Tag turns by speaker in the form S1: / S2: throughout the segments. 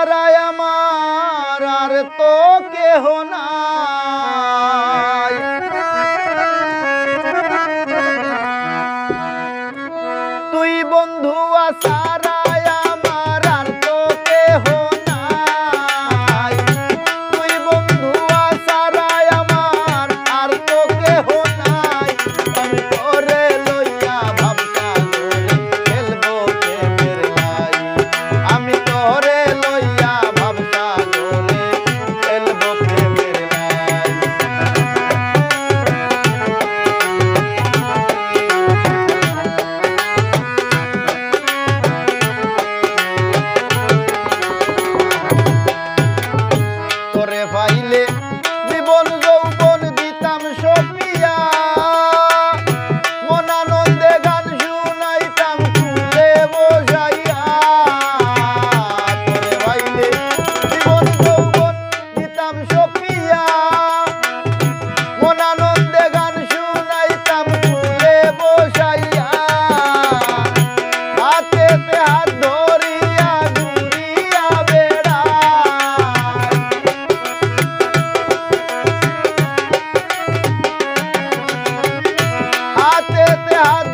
S1: ছাড়াই আমার আর তো কেহ নাই। তুই বন্ধু আসারা हाथ ते हाथ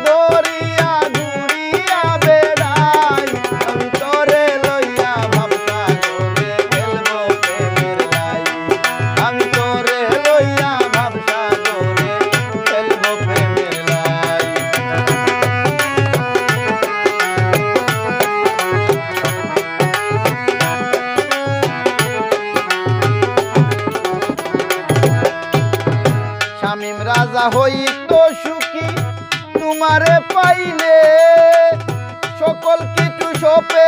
S1: রাজা হইত সুখী তোমারে পাইলে সকল কিছু সপে